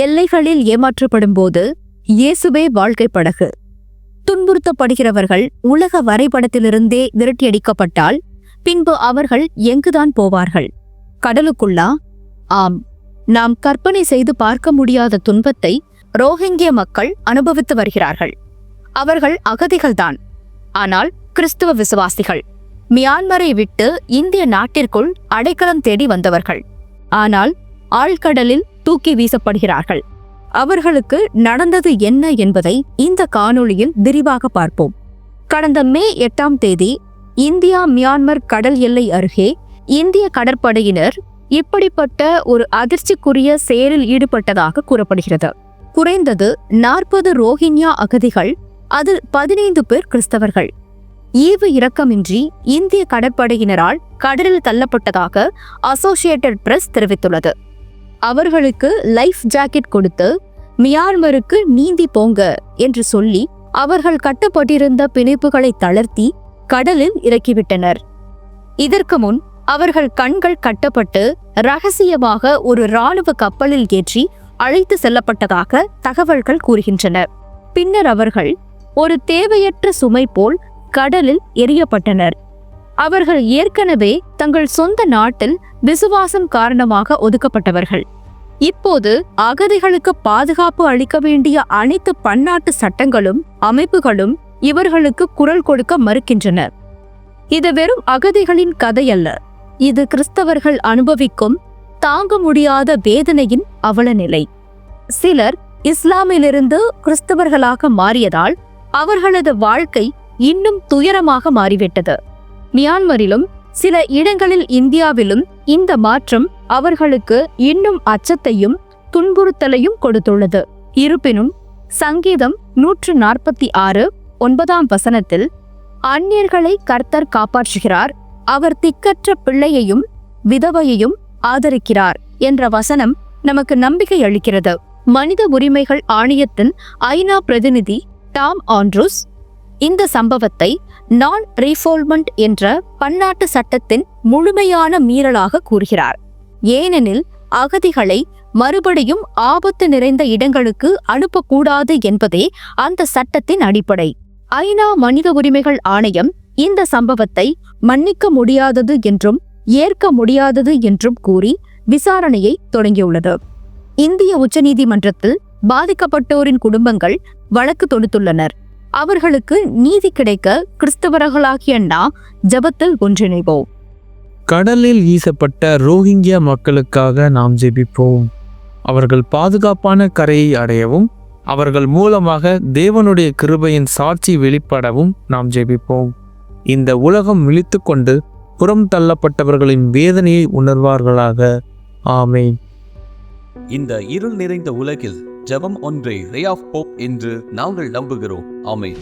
எல்லைகளில் ஏமாற்றப்படும் போது இயேசுவே வாழ்க்கை படகு துன்புறுத்தப்படுகிறவர்கள் உலக வரைபடத்திலிருந்தே விரட்டியடிக்கப்பட்டால் பின்பு அவர்கள் எங்குதான் போவார்கள்? கடலுக்குள்ளா? ஆம். நாம் கற்பனை செய்து பார்க்க முடியாத துன்பத்தை ரோஹிங்கிய மக்கள் அனுபவித்து வருகிறார்கள். அவர்கள் அகதிகள்தான். ஆனால் கிறிஸ்துவ விசுவாசிகள். மியான்மரை விட்டு இந்திய நாட்டிற்குள் அடைக்கலம் தேடி வந்தவர்கள். ஆனால் ஆழ்கடலில் தூக்கி வீசப்படுகிறார்கள். அவர்களுக்கு நடந்தது என்ன என்பதை இந்த காணொளியில் விரிவாக பார்ப்போம். கடந்த மே எட்டாம் தேதி இந்தியா மியான்மர் கடல் எல்லை அருகே இந்திய கடற்படையினர் இப்படிப்பட்ட ஒரு அதிர்ச்சிக்குரிய செயலில் ஈடுபட்டதாக கூறப்படுகிறது. குறைந்தது நாற்பது ரோஹிங்யா அகதிகள் அதில் பதினைந்து பேர் கிறிஸ்தவர்கள். ஈவு இரக்கமின்றி இந்திய கடற்படையினரால் கடலில் தள்ளப்பட்டதாக அசோசியேட்டட் பிரஸ் தெரிவித்துள்ளது. அவர்களுக்கு லைஃப் ஜாக்கெட் கொடுத்து மியான்மருக்கு நீந்தி போங்க என்று சொல்லி அவர்கள் கட்டப்பட்டிருந்த பிணைப்புகளை தளர்த்தி கடலில் இறக்கிவிட்டனர். இதற்கு முன் அவர்கள் கண்கள் கட்டப்பட்டு ரகசியமாக ஒரு ராணுவ கப்பலில் ஏற்றி அழைத்து செல்லப்பட்டதாக தகவல்கள் கூறுகின்றன. பின்னர் அவர்கள் ஒரு தேவையற்ற சுமை போல் கடலில் எரியப்பட்டனர் அவர்கள் ஏற்கனவே தங்கள் சொந்த நாட்டில் விசுவாசம் காரணமாக ஒதுக்கப்பட்டவர்கள். இப்போது அகதிகளுக்கு பாதுகாப்பு அளிக்க வேண்டிய அனைத்து பன்னாட்டு சட்டங்களும் அமைப்புகளும் இவர்களுக்கு குரல் கொடுக்க மறுக்கின்றன இது வெறும் அகதிகளின் கதையல்ல. இது கிறிஸ்தவர்கள் அனுபவிக்கும் தாங்க முடியாத வேதனையின் அவலநிலை. சிலர் இஸ்லாமிலிருந்து கிறிஸ்தவர்களாக மாறியதால் அவர்களது வாழ்க்கை இன்னும் துயரமாக மாறிவிட்டது. மியான்மரிலும் சில இடங்களில் இந்தியாவிலும் இந்த மாற்றம் அவர்களுக்கு இன்னும் அச்சத்தையும் துன்புறுத்தலையும் கொடுத்துள்ளது. இருப்பினும் சங்கீதம் நூற்று நாற்பத்தி ஆறு ஒன்பதாம் வசனத்தில் அந்நியர்களை கர்த்தர் காப்பாற்றுகிறார். அவர் திக்கற்ற பிள்ளையையும் விதவையையும் ஆதரிக்கிறார் என்ற வசனம் நமக்கு நம்பிக்கை அளிக்கிறது. மனித உரிமைகள் ஆணையத்தின் ஐநா பிரதிநிதி டாம் ஆண்ட்ரூஸ் இந்த சம்பவத்தை நான் ரீஃபோல்மெண்ட் என்ற பன்னாட்டு சட்டத்தின் முழுமையான மீறலாக கூறுகிறார். ஏனெனில் அகதிகளை மறுபடியும் ஆபத்து நிறைந்த இடங்களுக்கு அனுப்பக்கூடாது என்பதே அந்த சட்டத்தின் அடிப்படை. ஐநா மனித உரிமைகள் ஆணையம் இந்த சம்பவத்தை மன்னிக்க முடியாதது என்றும் ஏற்க முடியாதது என்றும் கூறி விசாரணையை தொடங்கியுள்ளது. இந்திய உச்சநீதிமன்றத்தில் பாதிக்கப்பட்டோரின் குடும்பங்கள் வழக்கு தொடுத்துள்ளனர். அவர்களுக்கு நீதி கிடைக்க கிறிஸ்தவர்களாகிய நாம் ஜெபத்தில் ஒன்றிணைவோம். கடலில் வீசப்பட்ட ரோஹிங்கியா மக்களுக்காக நாம் ஜெபிப்போம். அவர்கள் பாதுகாப்பான கரையை அடையவும் அவர்கள் மூலமாக தேவனுடைய கிருபையின் சாட்சி வெளிப்படவும் நாம் ஜெபிப்போம். இந்த உலகம் விழித்துக்கொண்டு புறம் தள்ளப்பட்டவர்களின் வேதனையை உணர்வார்களாக. ஆமென். இந்த இருள் நிறைந்த உலகில் ஜெபம் ஒன்றே ரே ஆஃப் போப் என்று நாங்கள் நம்புகிறோம். ஆமை